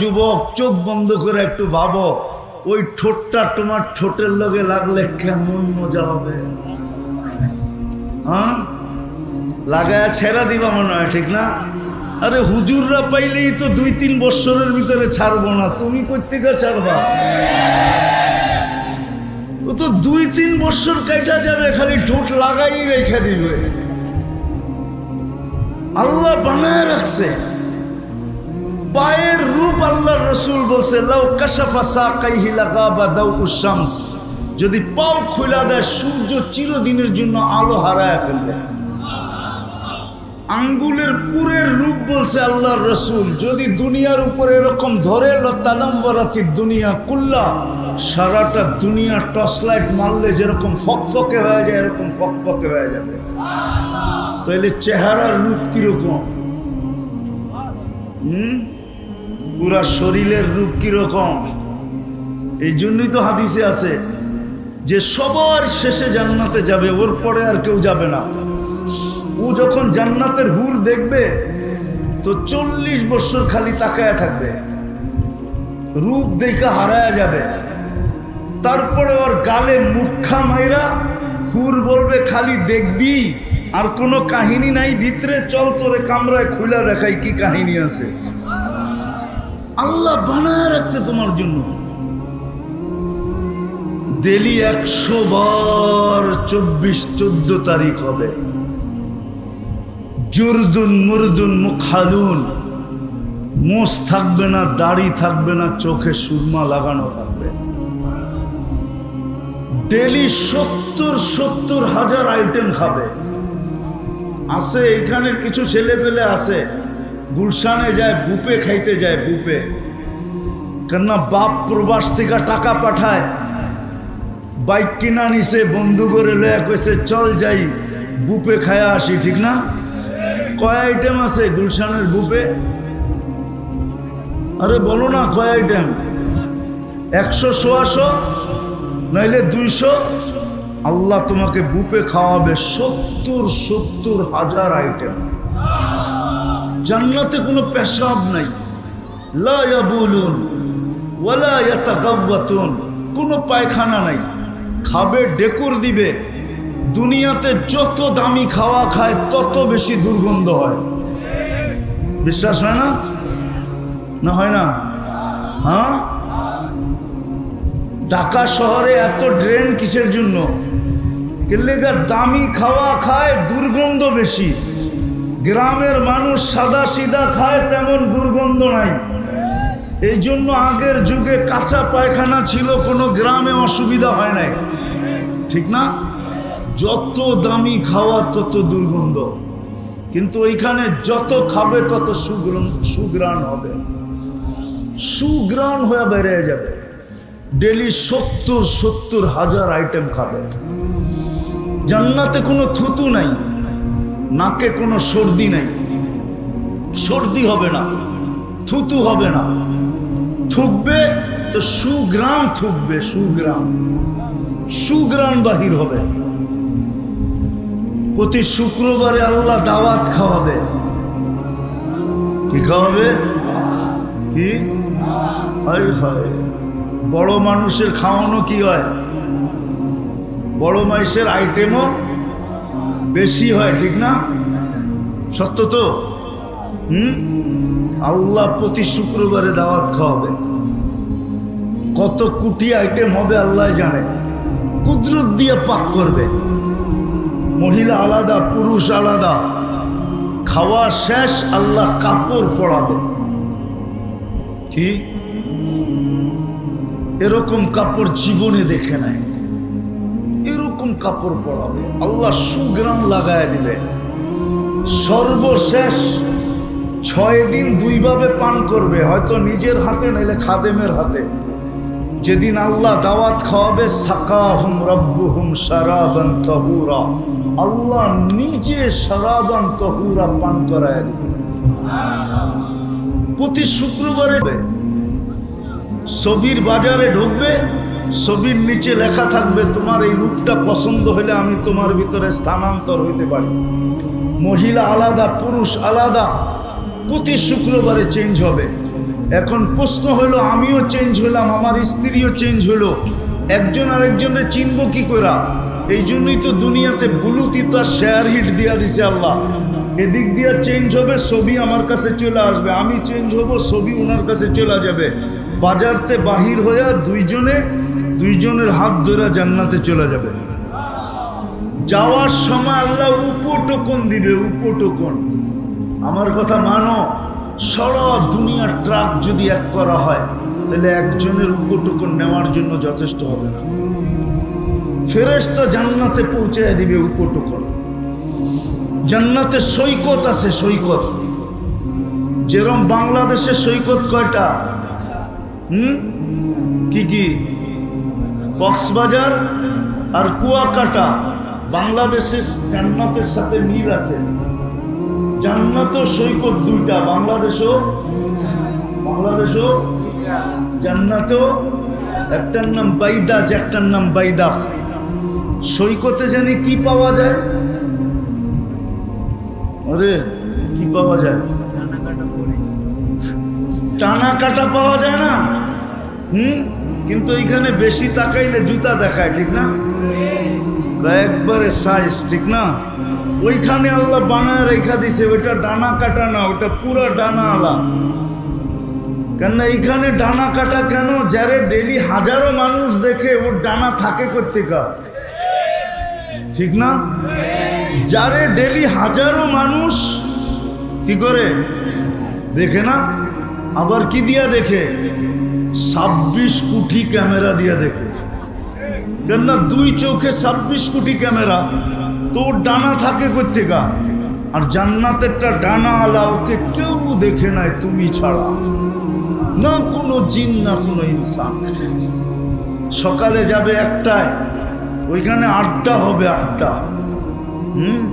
যুবক, চোখ বন্ধ করে একটু ভাবো, ওই ঠোঁটটা তোমার ঠোঁটের লগে লাগলে কেমন মজা হবে? হ্যাঁ? লাগায় ছেড়া দিবা মনে হয়, ঠিক না? আরে হুজুররা পাইলেই তো দুই তিন বৎসরের ভিতরে ছাড়বো না, তুমি কোথেকে ছাড়বা? ও তো দুই তিন বছর কাটা যাবে, খালি ঠোঁট লাগাই রেখে দিবে। আল্লাহ বানায় রাখছে। পায়ের রূপ আল্লাহ রসুল বলছে যদি পাও খোলা দেয়, সূর্য চিরদিনের জন্য আলো হারায় ফেলবে। আঙ্গুলের পুরের রূপ বলছে আল্লাহর রসুল, যদি দুনিয়ার উপরে এরকম ধরে, লতালম্বরাতি দুনিয়া কুল্লা, সারাটা দুনিয়া টর্চ লাইট মারলে যেরকম ফকফকে হয়ে যায়, এরকম ফকফকে হয়ে যাবে। তাহলে চেহারার রূপ কীরকম? হুম? পুরা শরীরের রূপ কীরকম? এই জন্যই তো হাদিসে আছে যে সবার শেষে জান্নাতে যাবে, ওর পরে আর কেউ যাবে না। ও যখন জান্নাতের হুর দেখবে, তো চল্লিশ বছর খালি তাকায়া থাকবে। রূপ দেখা হারায়া যাবে। তারপরে ওর গালে মুখা মাইরা হুর বলবে, খালি দেখবি, আর কোনো কাহিনী নাই, ভিতরে চল তোরে কামরায় খুলে দেখাই কি কাহিনী আছে। আল্লাহ বানায় রাখছে তোমার জন্য। ডেলি একশো বার চব্বিশ, চোদ্দ তারিখ হবে। জুরদুন, মুরদুন, মুখালুন। মোষ থাকবে না, দাড়ি থাকবে না, চোখে সুরমা লাগানো থাকবে। ডেলি সত্তর সত্তর হাজার আইটেম খাবে। আছে এখানে কিছু ছেলে পেলে আছে। গুলশানে যায়, বুপে খাইতে যায়, বুপে। কেননা বাপ প্রবাস থেকে টাকা পাঠায়। বাইক কিনা নিছে, বন্ধু করে লয়া চল যাই, বুপে খায়া আসি ঠিক না? কয় আইটেম আছে গুলশানের বুপে? আরে বলো না কয় আইটেম একশো, সোয়াশো, নইলে দুইশো? আল্লাহ তোমাকে বুপে খাওয়াবে সত্তর সত্তর হাজার আইটেম জান্নাতে কোনো পেশাব নাই। কোনো পায়খানা নাই। খাবে, ডেকুর দিবে। দুনিয়াতে যত দামি খাওয়া খায়, তত বেশি দুর্গন্ধ হয়। বিশ্বাস হয় না? না হয় না? হ্যাঁ? ঢাকা শহরে এত ড্রেন কিসের জন্য? কেলেগার দামি খাওয়া খায়, দুর্গন্ধ বেশি। গ্রামের মানুষ সাদা সিদা খায়, তেমন দুর্গন্ধ নাই। এই জন্য আগের যুগে কাঁচা পায়খানা ছিল, কোনো গ্রামে অসুবিধা হয় নাই। ঠিক না? যত দামি খাওয়া, তত দুর্গন্ধ। কিন্তু ওইখানে যত খাবে, তত সুগ্রাণ সুগ্রাণ হবে। সুগ্রাণ হয়ে বেড়ে যাবে। ডেলি সত্তর সত্তর হাজার আইটেম খাবে। জান্নাতে কোনো থুতু নাই। নাকে কোনো সর্দি নাই। সর্দি হবে না, থুতু হবে না। থুকবে তো সুগ্রাম থুকবে, সুগ্রাম। সুগ্রাম বাহির হবে। প্রতি শুক্রবারে আল্লাহ দাওয়াত খাওয়াবে। কি খাওয়াবে? কি? হায় হায়। বড় মানুষের খাওয়ানো কি হয়? বড় মানুষের আইটেমও বেশি হয়, ঠিক না? সত্য তো? হুম? আল্লাহ প্রতি শুক্রবারে দাওয়াত খাওয়াবে। কত কুটি আইটেম হবে আল্লাহ জানে। কুদরত দিয়ে পাক করবে। মহিলা আলাদা, পুরুষ আলাদা। খাওয়া শেষ, আল্লাহ কাপড় পরাবে। কি? এরকম কাপড় জীবনে দেখে এরকম কাপড় পরাবে। আল্লাহ সুগ্রাম লাগায় দিলে। সর্বশেষ ছয় দিন দুইভাবে পান করবে। হয়তো নিজের হাতে, নাইলে খাদেমের হাতে। যেদিন আল্লাহ দাওয়াত খাওয়াবে, সাকাহুম রব্বুহুম সারাবান তহুরা। আল্লাহ নিজে সারাবান তহুরা পান করায় দিবে। প্রতি শুক্রবারে ছবির বাজারে ঢুকবে ছবির নিচে লেখা থাকবে, তোমার এই রূপটা পছন্দ হলে আমি তোমার ভিতরে স্থানান্তর হইতে পারি। মহিলা আলাদা, পুরুষ আলাদা, প্রতি শুক্রবারে চেঞ্জ হবে। এখন প্রশ্ন হলো, আমিও চেঞ্জ হলাম, আমার স্ত্রীও চেঞ্জ হলো, একজন আরেকজনের চিনব কি করা এই জন্যই তো দুনিয়াতে বুলুতি তার শেয়ার হিট দিয়া দিছে আল্লাহ। এদিক দিয়া চেঞ্জ হবে, ছবি আমার কাছে চলে আসবে। আমি চেঞ্জ হব, ছবি ওনার কাছে চলে যাবে। বাজারতে বাহির হইয়া দুইজনে, দুইজনের হাত ধরে জান্নাতে চলে যাবে। যাওয়ার সময় আল্লাহ উপটোকন দিবে, উপটোকন। আমার কথা মানো, সারা দুনিয়ার ট্রাক যদি এক করা হয়, তাহলে একজনের উপটোকন নেওয়ার জন্য যথেষ্ট হবে না। ফেরেশতা জান্নাতে পৌঁছায় দিবে উপটোকন। জান্নাতে সৈকত আছে, সৈকত। যেরম বাংলাদেশে সৈকত কয়টা? হুম? কি কি? কক্সবাজার আর কুয়াকাটা বাংলাদেশের জান্নাতের সাথে মিল আছে। জান্নাত সৈকত দুইটা বাংলাদেশও বাংলাদেশও জান্নাতও একটার নাম বাইদাজ একটার নাম বাইদা। সৈকতে জানি কি পাওয়া যায়? আরে, কি পাওয়া যায়? টানা কাটা পাওয়া যায় না। হুম? কিন্তু এখানে বেশি তাকাইলে জুতা দেখায়, ঠিক না? একবারে সাইজ ঠিক না? ওইখানে আল্লাহ বানায় রেখা দিছে, ওইটা ডানা কাটা না ওটা পুরো ডানা আলা। কেন এইখানে ডানা কাটা কেন? যারে ডেলি হাজারো মানুষ দেখে ওর ডানা থাকে কোথেকা ঠিক না? যারে ডেলি হাজারো মানুষ কি করে? দেখে না? আবার কি দিয়া দেখে? ছাব্বিশ কোটি ক্যামেরা দিয়া দেখে। কেননা দুই চোখে ছাব্বিশ কোটি ক্যামেরা, তো ওর ডানা থাকে কোথেকা আর জান্নাতেরটা ডানা আলা ওকে কেউ দেখে নাই তুমি ছাড়া। না কোনো জিন, না কোনো ইনসান। সকালে যাবে একটায়, ওইখানে আড্ডা হবে আড্ডা। হুম?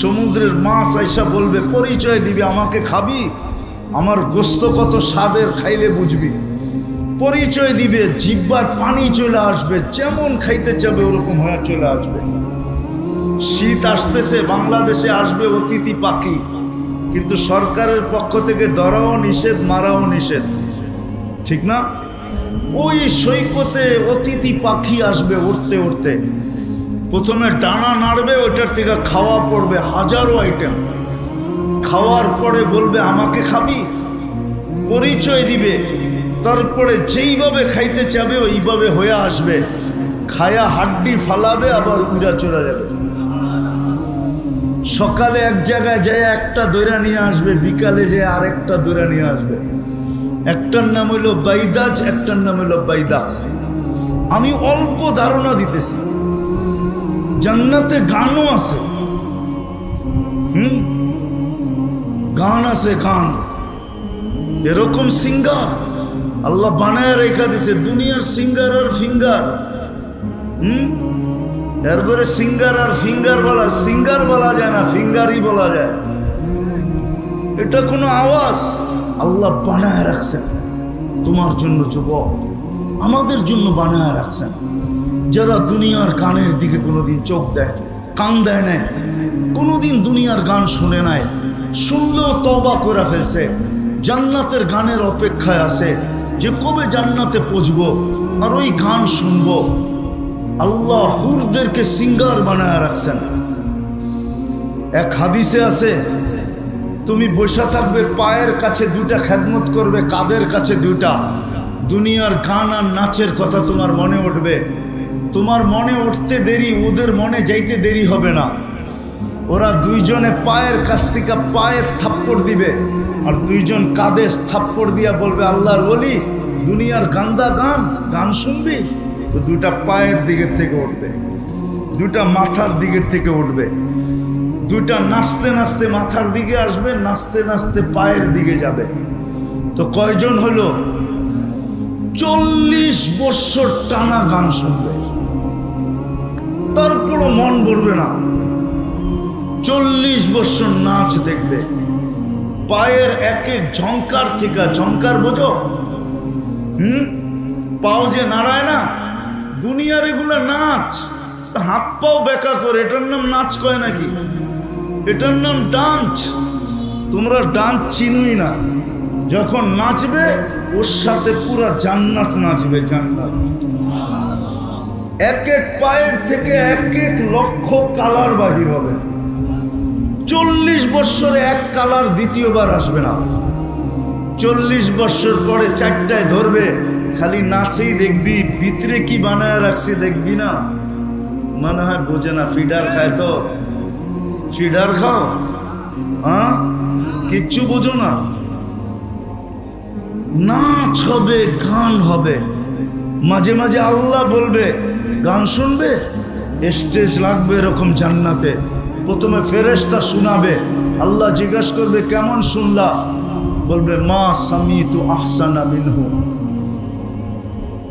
সমুদ্রের মাছ আইসা বলবে, পরিচয় দিবি, আমাকে খাবি? আমার গোস্ত কত স্বাদের খাইলে বুঝবি? পরিচয় দিবে, জিব্বার পানি চলে আসবে, যেমন খাইতে চাবে ওরকম হয়ে চলে আসবে। শীত আসতেছে, বাংলাদেশে আসবে অতিথি পাখি, কিন্তু সরকারের পক্ষ থেকে ধরাও নিষেধ, মারাও নিষেধ। ঠিক না? ওই সৈকতে অতিথি পাখি আসবে উঠতে উঠতে প্রথমে ডানা নাড়বে, ওইটার থেকে খাওয়া পড়বে, হাজারো আইটেম খাওয়ার পরে বলবে, আমাকে খাবি? পরিচয় দিবে। তারপরে যেইভাবে খাইতে চাবে, ওইভাবে হয়ে আসবে। খায়া হাড্ডি ফালাবে, আবার উড়া চলে যাবে। সকালে এক জায়গায় যায়, একটা দৈরা নিয়ে আসবে। বিকালে যে আরেকটা দৈরা নিয়ে আসবে। একটার নাম হইল বাইদাজ, একটার নাম হইল বাইদাস আমি অল্প ধারণা দিতেছি। জান্নাতে গানও আছে। হুম? গান আছে গান এরকম সিঙ্গার আল্লাহ বানায় রেখা দিছে, দুনিয়ার সিঙ্গার আর ফিঙ্গার হুম? এরপরে সিঙ্গার আর ফিঙ্গার বলা সিঙ্গার বলা যায় না ফিঙ্গারই বলা যায়। এটা কোনো আওয়াজ। আল্লাহ বানায় রাখছেন। তোমার জন্য যুবক, আমাদের জন্য বানায় রাখছেন। যারা দুনিয়ার গানের দিকে কোনোদিন চোখ দেয়, কান দেয় না কোনোদিন দুনিয়ার গান শুনে নাই শুনলেও তবা করে ফেলছে। জান্নাতের গানের অপেক্ষায় আছে যে কবে জান্নাতে পৌঁছবো আর ওই গান শুনব। আল্লাহ হুরদেরকে সিঙ্গার বানায় রাখছেন। এক হাদিসে আছে, তুমি বসে থাকবে, পায়ের কাছে দুইটা খেদমত করবে, কাদের কাছে দুইটা? দুনিয়ার গান আর নাচের কথা তোমার মনে উঠবে। তোমার মনে উঠতে দেরি, ওদের মনে যাইতে দেরি হবে না। ওরা দুইজনে পায়ের কাছ থেকে পায়ের থাপ্পড় দিবে। আর দুইজন কাঁধে থাপ্পড় দিয়া বলবে, আল্লাহর বলি দুনিয়ার গান্দা গান গান শুনবি? তো দুটা পায়ের দিকের থেকে উঠবে, দুটা মাথার দিকের থেকে উঠবে। দুইটা নাচতে নাচতে মাথার দিকে আসবে, নাচতে নাচতে পায়ের দিকে যাবে। তো কয়জন হলো? চল্লিশ বৎসর টানা গান শুনবে। তারপরও মন ভরবে না। চল্লিশ বৎসর নাচ দেখবে। পায়ের এক ঝঙ্কার থেকে ঝঙ্কার বোঝো? হুম? পাও যে নাড়ায় না দুনিয়ার এগুলা নাচ। হাত পাও বেকা করে, এটার নাম নাচ কয় নাকি? এটার নাম ডান্স। তোমরা ডান্স চিনুই না। যখন নাচবে, ওর সাথে পুরা জান্নাত নাচবে, জান্নাত। এক এক পায়ের থেকে এক এক লক্ষ কালার বাহির হবে। চল্লিশ বৎসরে এক কালার দ্বিতীয়বার আসবে না। চল্লিশ বৎসর পরে চারটায় ধরবে, খালি নাচেই দেখবি, ভিতরে কি বানায় রাখছে দেখবি না। মনে হয় বোঝে না, ফিডার খায় তো। ফিডার খাও। হ্যাঁ? কিচ্ছু বোঝো না। নাচ হবে, গান হবে। মাঝে মাঝে আল্লাহ বলবে, গান শুনবে? স্টেজ লাগবে এরকম জান্নাতে। প্রথমে ফেরেশতা শোনাবে। আল্লাহ জিজ্ঞাসা করবে, কেমন শুনলা? বলবে, মা সামি তু আহসানা মিনহু।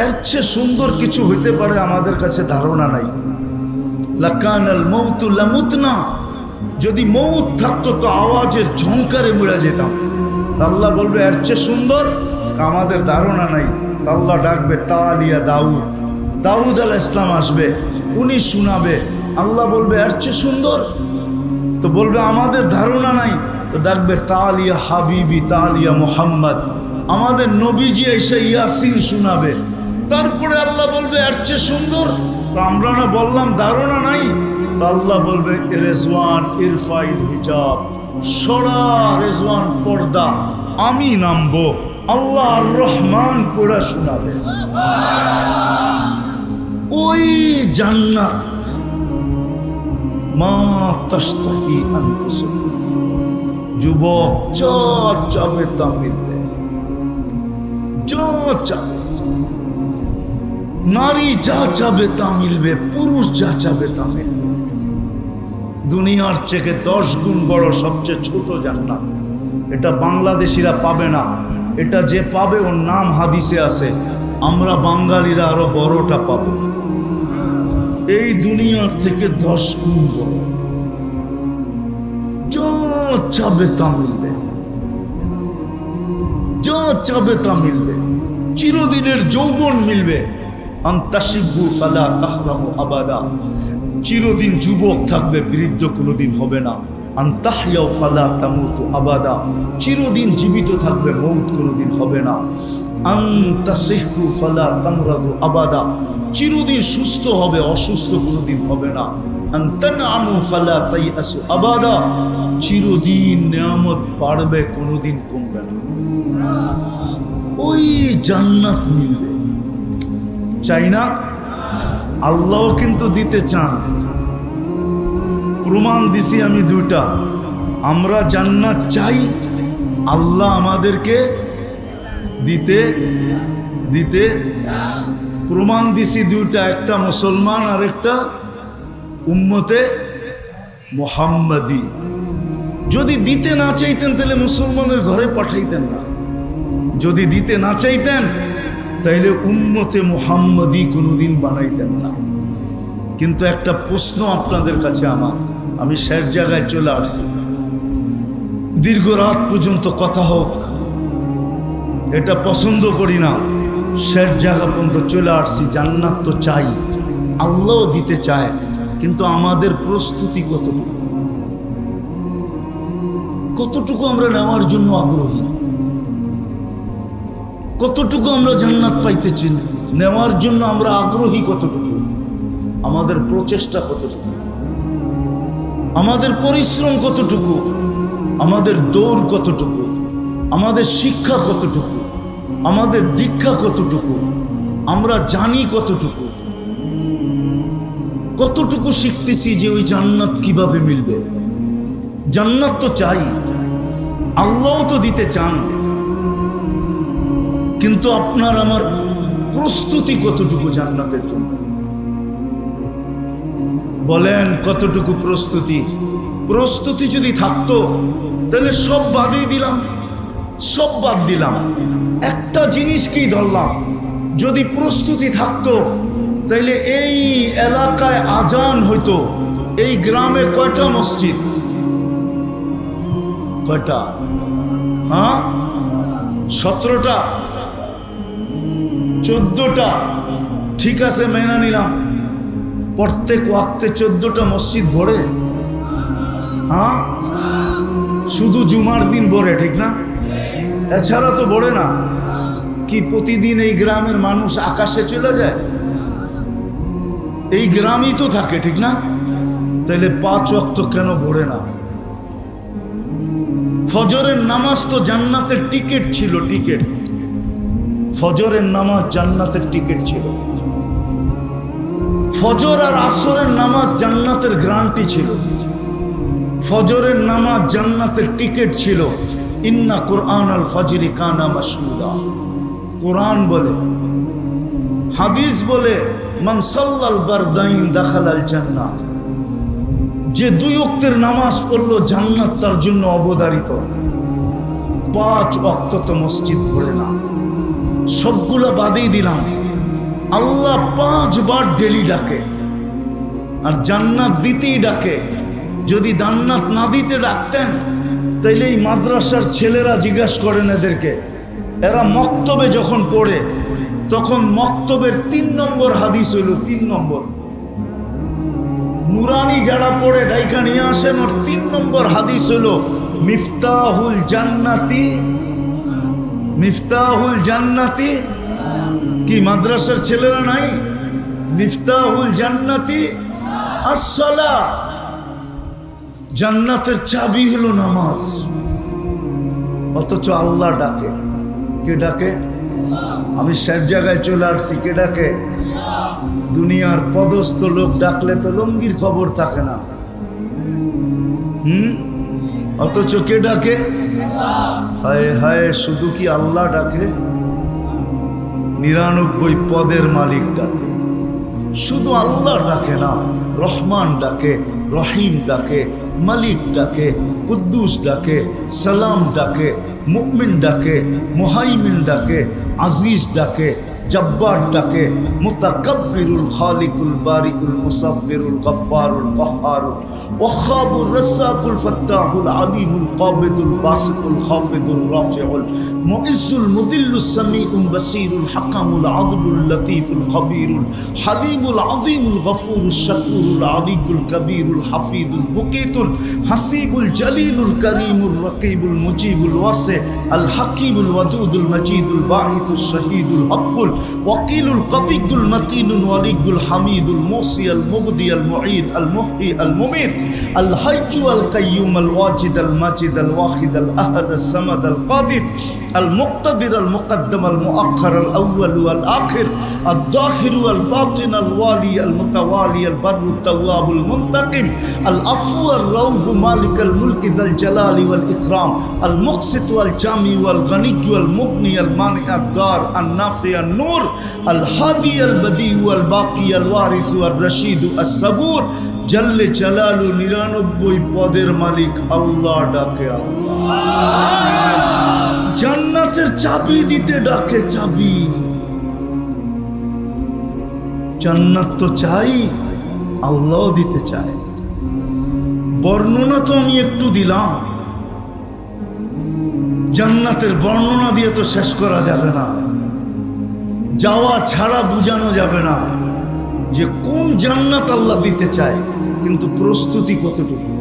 এর চেয়ে সুন্দর কিছু হইতে পারে আমাদের কাছে ধারণা নাই। লাকানাল মৌতু লামুতনা। যদি মৌত থাকতো তো আওয়াজের ঝংকারে মুড়ে যেতাম। আল্লাহ বলবে, এর চেয়ে সুন্দর? আমাদের ধারণা নাই। আল্লাহ ডাকবে, তালিয়া দাউদ। দাউদ আল ইসলাম আসবে, উনি শোনাবে। আল্লাহ বলবে এর চেয়ে সুন্দর। তো বলবে আমাদের ধারণা নাই। তো ডাকবে তালিয়া হাবিবি তালিয়া মোহাম্মদ। আমাদের নবীজি এসে ইয়াসিন শোনাবে। তারপরে আল্লাহ বলবে এর চেয়ে সুন্দর? তো আমরা না বললাম ধারণা নাই। তো আল্লাহ বলবে রেজওয়ান ইরফাইল হিজাব সরা রেজওয়ান পর্দা আমি নামবো। আল্লাহ রহমান পড়া শোনাবে। ওই জান্নাত মা তাস্তাহি যুবক, যা তা মিলবে যা চাবে নারী যা চাবে তা মিলবে, পুরুষ যা চাবে তা মিলবে। দুনিয়ার থেকে দশ গুণ বড় সবচেয়ে ছোট জান্নাত। এটা বাংলাদেশিরা পাবে না। এটা যে পাবে, ওর নাম হাদিসে আছে। আমরা বাঙালিরা আরও বড়টা পাবো। এই দুনিয়ার থেকে দশ গুণ বড়। যা চাবে তা মিলবে। যা চাবে তা মিলবে। চিরদিনের যৌবন মিলবে। আন্তাসিব্বু ফালা তাহরামু আবাদা। চিরদিন যুবক থাকবে, বৃদ্ধ কোনোদিন হবে না। আন্তাহিয়াও ফালা তামুতু আবাদা। চিরদিন জীবিত থাকবে, মৌত কোনোদিন হবে না। আন্তাসিহু ফালা তামরাদু আবাদা। চিরদিন সুস্থ হবে, অসুস্থ কোনোদিন হবে না। চিরদিন নিয়ামত বাড়বে, কোনোদিন কমবে না। ওই জান্নাত চাই না, আল্লাহ কিন্তু দিতে চান। প্রমাণ দিছি আমি দুইটা। আমরা জান্নাত চাই, আল্লাহ আমাদেরকে দিতে দিতে প্রমাণ দিছি দুইটা, একটা মুসলমান আর একটা উম্মতে মোহাম্মদি। যদি দিতে না চাইতেন তাহলে মুসলমানের ঘরে পাঠাইতেন না। যদি দিতে না চাইতেন তাইলে উম্মতে মোহাম্মদী কোনোদিন বানাইতেন না। কিন্তু একটা প্রশ্ন আপনাদের কাছে আমার, আমি শেষ জায়গায় চলে আসছি। দীর্ঘ রাত পর্যন্ত কথা হোক, এটা পছন্দ করি না। শেষ জায়গা পর্যন্ত চলে আসছি, জান্নাত তো চাই। আল্লাহ দিতে চায়, কিন্তু আমাদের প্রস্তুতি কতটুকু? কতটুকু আমরা নেওয়ার জন্য আগ্রহী? কতটুকু আমরা জান্নাত পাইতেছি নেওয়ার জন্য আমরা আগ্রহী কতটুকু? আমাদের প্রচেষ্টা কতটুকু? আমাদের পরিশ্রম কতটুকু? আমাদের দৌড় কতটুকু? আমাদের শিক্ষা কতটুকু? আমাদের দীক্ষা কতটুকু? আমরা জানি কতটুকু। কতটুকু শিখতেছি যে ওই জান্নাত কীভাবে মিলবে? জান্নাত তো চাই। আল্লাহ তো দিতে চান। কিন্তু আপনার আমার প্রস্তুতি কতটুকু জান্নাতের জন্য? বলেন, কতটুকু প্রস্তুতি? প্রস্তুতি যদি থাকতো, তাহলে সব বাদই দিলাম, সব বাদ দিলাম। একটা জিনিসকেই ধরলাম? যদি প্রস্তুতি থাকতো, তাইলে এই এলাকায় আজান হইতো। এই গ্রামে কয়টা মসজিদ? কয়টা? হ্যাঁ? সতেরোটা? চোদ্দটা? ঠিক আছে, মেনে নিলাম। প্রত্যেক ওয়াক্তে চোদ্দটা মসজিদ ভরে? হ্যাঁ? শুধু জুমার দিন ভরে, ঠিক না? এছাড়া তো ভরে না। কি প্রতিদিন এই গ্রামের মানুষ আকাশে চলে যায়? এই গ্রামই তো থাকে, ঠিক না? তাহলে পাঁচ অক্ত কেন ভরে না ফজরের নামাজ তো জান্নাতের টিকিট ছিল, টিকিট। ফজরের নামাজ জান্নাতের টিকিট ছিল। ফজর আর আসরের নামাজ জান্নাতের গ্রান্টি ছিল। ফজরের নামাজ জান্নাতের টিকিট ছিল। ইন্না কোরআন আল ফজরি কানা মাসুদা কোরআন বলে, হাদিস বলে মনসল্লাল বারদাইন দাখাল আল জান্নাত। যে দুই অক্তের নামাজ পড়ল, জান্নাত তার জন্য অবদারিত পাঁচ অক্ত তো মসজিদ পড়ে না। সবগুলো বাদেই দিলাম। আল্লাহ পাঁচবার ডেলি ডাকে। আর জান্নাত দিতেই ডাকে। যদি জান্নাত না দিতে ডাকতেন, তাইলে এই মাদ্রাসার ছেলেরা জিজ্ঞাসা করেন এদেরকে এরা মক্তবে যখন পড়ে, তখন মক্তবের তিন নম্বর হাদিস হইল তিন নম্বর। নুরানি যারা পড়ে, ডাইকা নিয়ে আসেন, ওর তিন নম্বর হাদিস হইল, মিফতাহুল জান্নাতি মিফতাহুল জান্নাতি কি, মাদ্রাসার ছেলেরা নাই? মিফতাহুল জান্নাতি আসলা জান্নাতের চাবি হলো নামাজ। অথচ আল্লাহ ডাকে। কে ডাকে আমি সব জায়গায় চলে আসছি কে ডাকে দুনিয়ার পদস্থ লোক ডাকলে তো লঙ্গির খবর থাকে না। হুম? অথচ কে ডাকে হায় হায়, শুধু কি আল্লাহ ডাকে? নিরানব্বই পদের মালিক ডাকে। শুধু আল্লাহ ডাকে না, রহমান ডাকে, রহিম ডাকে, মালিক ডাকে, কুদ্দুস ডাকে, সালাম ডাকে মুকমিন ডাকে মোহাইমিন ডাকে আজিজ ডাকে জব্বার ডাকে মুতাকাব্বিরুল খালিকুল বারিকুল মুসাব্বিরুল গফফারুল কহ্হারুল ওয়াখাবুর রাসাকুল ফাত্তাহুল আলিমুল কাবিদুল বাসিতুল খাফিদুল রাফিউল মুইজ্জুল মুদিল্লুস সামিউল বাসিরুল হাকামুল আদলুল লতীফুল খবীরুল হালিমুল আযীমুল গফুরুশ শাকুরুল আলিকুল কবীরুল হাফিজুল মুকিতুল হাসিবুল জলিলুল করিমুল রকিবুল মুজিবুল ওয়াসি আল হাকিমুল ওয়াদুদুল মজিদুল বাঈতুল শহীদুল হকুল وقيل القوي المتين الولي الحميد الموصي المبدي المعيد المحيي المميت الحي القيوم الواجد الماجد الواحد الأحد الصمد القادر المقتدر المقدم المؤخر الاول والاخر الظاهر والباطن الوالي المتوالي البر التواب المنتقم العفو الرؤوف مالك الملك ذا الجلال والاكرام المقسط والجامي والغني والمغني المانع الدار النافع النور الهادي البديع والباقي الوارث الرشيد الصبور জল্লে জালালু নিরানব্বই পদের মালিক আল্লাহ ডাকে আল্লাহ জান্নাতের চাবি দিতে ডাকে চাবি। জান্নাত তো চাই আল্লাহ দিতে চায়। বর্ণনা তো আমি একটু দিলাম। জান্নাতের বর্ণনা দিয়ে তো শেষ করা যাবে না। যাওয়া ছাড়া বোঝানো যাবে না যে কোন জান্নাত আল্লাহ দিতে চায়, কিন্তু প্রস্তুতি কতটুকু?